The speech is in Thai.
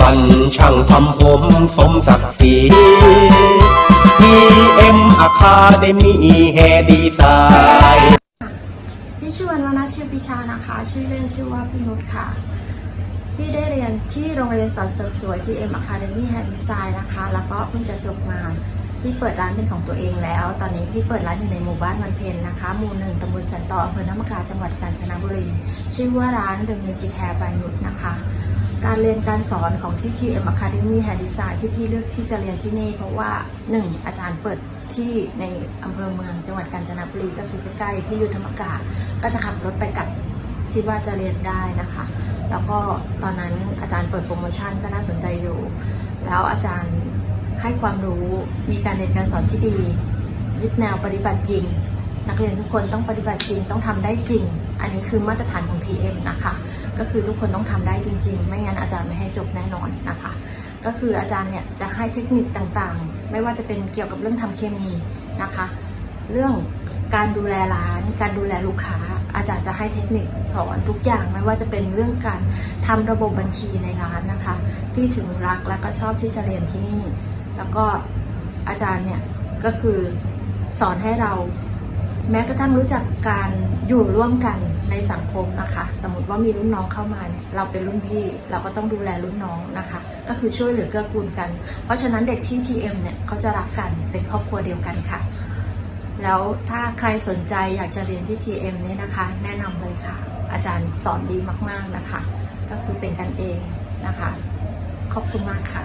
บันช่างทำผมสมศักดิ์ศรี PM Academy แฮดีไซน์พี่ชื่อวันวนาชื่อปิชานะคะ ชื่อเล่นชื่อว่าพี่นุชค่ะ พี่ได้เรียนที่โรงเรียนสอนเสริมสวย TM Academy Hair Design นะคะ แล้วก็เพิ่งจะจบมาพี่เปิดร้านเป็นของตัวเองแล้ว ตอนนี้พี่เปิดร้านอยู่ในหมู่บ้านวันเพ็ญนะคะ หมู่หนึ่งตำบลสันต่ออำเภอน้ำมกาจังหวัดกาญจนบุรี ชื่อว่าร้าน The Magic Hair by นุชนะคะ การเรียนการสอนของที่ TM Academy Hair Design ที่พี่เลือกที่จะเรียนที่นี่ เพราะว่า 1. อาจารย์เปิดที่ในอำเภอเมืองจังหวัดกาญจนบุรีก็คือใกล้ๆพี่อยู่ธรรมกาก็จะขับรถไปกับคิดว่าจะเรียนได้นะคะ แล้วก็ตอนนั้นอาจารย์เปิดโปรโมชั่นก็น่าสนใจอยู่ แล้วอาจารย์ให้ความรู้มีการเรียนการสอนที่ดียึดแนวปฏิบัติจริง นักเรียนทุกคนต้องปฏิบัติจริงต้องทำได้จริง อันนี้คือมาตรฐานของ TM นะคะ ก็คือทุกคนต้องทำได้จริง ๆ ไม่งั้นอาจารย์ไม่ให้จบแน่นอนนะคะ ก็คืออาจารย์เนี่ยจะให้เทคนิคต่างๆ ไม่ว่าจะเป็นเกี่ยวกับเรื่องทำเคมีนะคะ เรื่องการดูแลร้าน การดูแลลูกค้า อาจารย์จะให้เทคนิคสอนทุกอย่างไม่ว่าจะเป็นเรื่องการทำระบบบัญชีในร้านนะคะพี่ถึงรักและก็ชอบที่จะเรียนที่นี่ แล้วก็อาจารย์เนี่ยก็คือสอนให้เรา แม้กระทั่งรู้จักการอยู่ร่วมกันในสังคมนะคะ สมมติว่ามีรุ่นน้องเข้ามาเนี่ยเราเป็นรุ่นพี่เราก็ต้องดูแลรุ่นน้องนะคะ ก็คือช่วยเหลือเกื้อกูลกัน เพราะฉะนั้นเด็กที่ TM เนี่ยเขาจะรักกันเป็นครอบครัวเดียวกันค่ะ แล้วถ้าใครสนใจอยากจะเรียนที่ TM เนี่ยนะคะ แนะนำเลยค่ะ อาจารย์สอนดีมากๆนะคะ ก็คือเป็นกันเองนะคะ ขอบคุณมากค่ะ